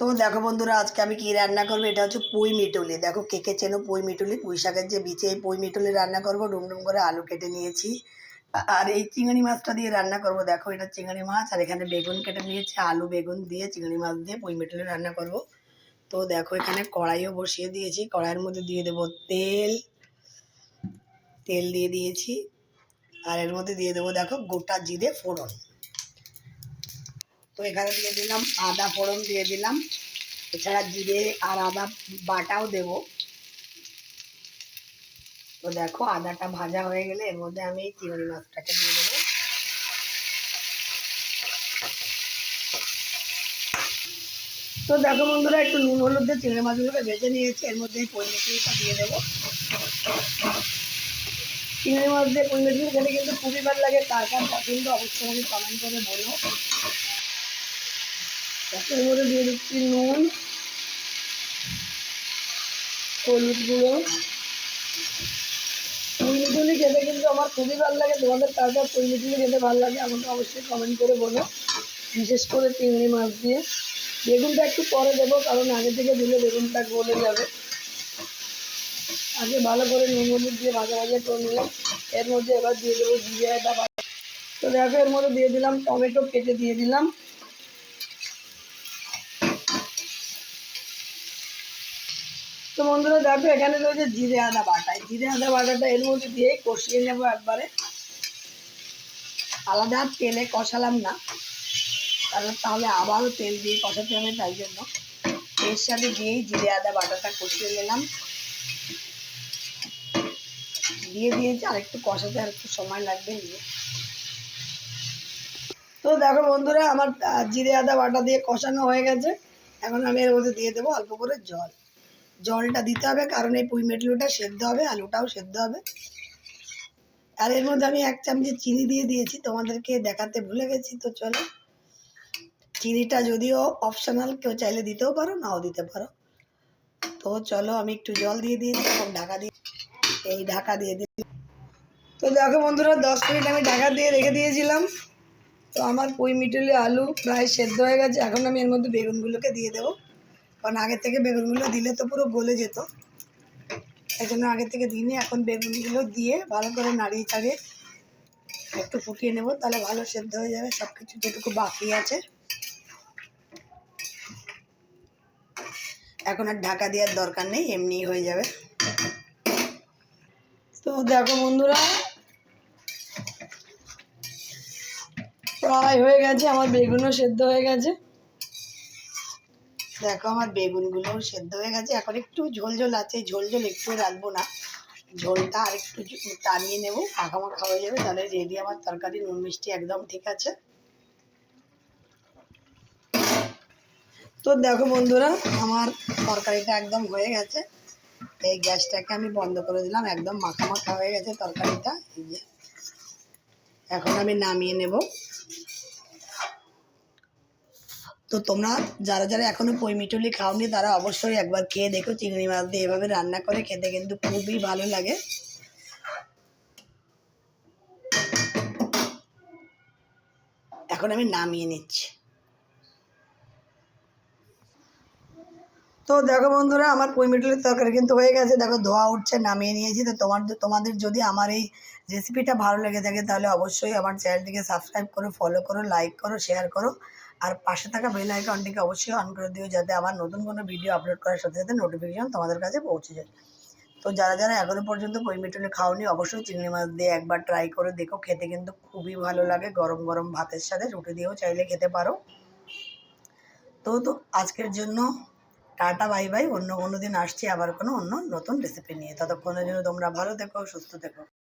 তো দেখো বন্ধুরা, আজকে আমি কি রান্না করব? এটা হচ্ছে পুঁই মিটুলি। দেখো কে কে চেনো পুঁই মিটুলি? পুঁই শাকের যে বিচে এই পুঁই মিটুলি রান্না করব ডুম ডুম করে আলু কেটে নিয়েছি। আর এই চিংড়ি মাছটা দিয়ে রান্না করব। দেখো এটা চিংড়ি মাছ, আর এখানে বেগুন কেটে নিয়েছি, আলু, বেগুন দিয়ে চিংড়ি মাছ দিয়ে পুঁই মিটুলি রান্না করব। তো দেখো এখানে কড়াইও বসিয়ে দিয়েছি। কড়াইয়ের মধ্যে দিয়ে দেবো তেল। তেল দিয়ে দিয়েছি। আর এর মধ্যে দিয়ে দেবো, দেখো গোটা জিরে ফোড়ন। তো এখানে দিয়ে দিলাম আদা, ফোড়ন দিয়ে দিলাম। এছাড়া জিরে আর আদা বাটাও দেব। তো দেখো আদাটা ভাজা হয়ে গেলে এর মধ্যে আমি চিংড়ি মাছটাকে দিয়ে দেবো। তো দেখো বন্ধুরা, একটু নুন, হলুদ দিয়ে চিংড়ি মাছগুলোকে ভেজে নিয়েছি। এর মধ্যে এই পনিরটা দিয়ে দেবো। চিংড়ি মাছ দিয়ে পনির খেতে কিন্তু খুবই ভালো লাগে। কার কার পছন্দ অবশ্যই আমাকে কমেন্ট করে বলো। এর মধ্যে দিয়ে দিচ্ছি নুন, হলুদ গুঁড়ো। পুইমিটুলি খেতে কিন্তু আমার খুবই ভালো লাগে, তোমাদের কার পুইমিটুলি খেতে ভালো লাগে, আমাকে অবশ্যই কমেন্ট করে বলো। বিশেষ করে চিংড়ি মাছ দিয়ে। বেগুনটা একটু পরে দেবো, কারণ আগে থেকে দিলে বেগুনটা গলে যাবে। আগে ভালো করে নুন হলুদ দিয়ে ভাজা ভাজা করে নিলাম। এর মধ্যে এবার দিয়ে দেবো জিরে তো দেখো, এর মধ্যে দিয়ে দিলাম টমেটো কেটে দিয়ে দিলাম। তো বন্ধুরা দেখো, এখানে রয়েছে জিরে আদা বাটা। জিরে আদা বাটাটা এর মধ্যে দিয়ে কষিয়ে নেব একবারে। আলাদা তেলে কষালাম না। কারণ তাহলে আবারও তেল দিয়ে কষাতে হবে তাই জন্য। এর সাথে দিয়েই জিরে আদা বাটাটা কষিয়ে নিলাম। দিয়ে দিয়েছি, আর একটু কষাতে আর একটু সময় লাগবে নিয়ে। তো দেখো বন্ধুরা, আমার জিরে আদা বাটা দিয়ে কষানো হয়ে গেছে। এখন আমি এর মধ্যে দিয়ে দেবো অল্প করে জল। জলটা দিতে হবে, কারণ এই পুঁই মেটলুটা সেদ্ধ হবে, আলুটাও সেদ্ধ হবে। আর এর মধ্যে আমি এক চামচি চিনি দিয়ে দিয়েছি, তোমাদেরকে দেখাতে ভুলে গেছি, তো চলো। চিনিটা যদিও অপশনাল কেউ চাইলে দিতেও পারো, নাও দিতে পারো। তো চলো, আমি একটু জল দিয়ে দিয়েছি, এখন ঢাকা দিয়ে এই ঢাকা দিয়ে দিই। তো দেখো বন্ধুরা, দশ মিনিট আমি ঢাকা দিয়ে রেখে দিয়েছিলাম। তো আমার পুঁই মিটুলি আলু প্রায় সেদ্ধ হয়ে গেছে, এখন আমি এর মধ্যে বেগুনগুলোকে দিয়ে দেবো। কারণ আগে থেকে বেগুনগুলো দিলে তো পুরো গলে যেত। এই জন্য আগে থেকে দিইনি, এখন বেগুনগুলো দিয়ে ভালো করে নাড়িয়ে চাড়িয়ে একটু ফুটিয়ে নেব, তাহলে ভালো সেদ্ধ হয়ে যাবে সব কিছু যেটুকু বাকি আছে। এখন আর ঢাকা দেওয়ার দরকার নেই, এমনিই হয়ে যাবে। তো দেখো বন্ধুরা, প্রায় হয়ে গেছে, আমার বেগুনও সেদ্ধ হয়ে গেছে। দেখো আমার বেগুনগুলোও সেদ্ধ হয়ে গেছে। এখন একটু ঝোল ঝোল আছে ঝোল ঝোল একটু রাখব না। ঝোলটা আর একটু টানিয়ে নেব মাখা মাখা হয়ে যাবে, তাহলে রেডি আমার তরকারি, নুন মিষ্টি একদম ঠিক আছে। তো দেখো বন্ধুরা, আমার তরকারিটা একদম হয়ে গেছে। এই গ্যাসটাকে আমি বন্ধ করে দিলাম, একদম মাখা মাখা হয়ে গেছে তরকারিটা। এখন আমি নামিয়ে নেব। তো তোমরা যারা যারা এখনও পই মিটুলি খাওনি, তারা অবশ্যই একবার খেয়ে দেখো চিংড়ি মাছ দিয়ে এভাবে রান্না করে, খেতে কিন্তু খুবই ভালো লাগে। এখন আমি নামিয়ে নিচ্ছি। তো দেখো বন্ধুরা, আমার পুঁই মিটুলির তরকারি কিন্তু হয়ে গেছে। দেখো ধোয়া উঠছে, নামিয়ে নিয়েছি। তো তোমার তোমাদের যদি আমার এই রেসিপিটা ভালো লেগে থাকে, তাহলে অবশ্যই আমার চ্যানেলটিকে সাবস্ক্রাইব করো ফলো করো লাইক করো শেয়ার করো। আর পাশে থাকা বেল আইকনটিকে অবশ্যই অন করে দিও, যাতে আমার নতুন কোনো ভিডিও আপলোড করার সাথে সাথে নোটিফিকেশন তোমাদের কাছে পৌঁছে যায়। তো যারা যারা এখনও পর্যন্ত পুঁই মিটুলি খাওনি, অবশ্যই চিংড়ি মাছ দিয়ে একবার ট্রাই করে দেখো। খেতে কিন্তু খুবই ভালো লাগে, গরম গরম ভাতের সাথে। রুটি দিয়েও চাইলে খেতে পারো। তো তো আজকের জন্য টাটা, বাই বাই। অন্য কোনো দিন আসছি, আবার কোনো অন্য নতুন রেসিপি নিয়ে। ততক্ষণের জন্য তোমরা ভালো থেকো, সুস্থ থেকো।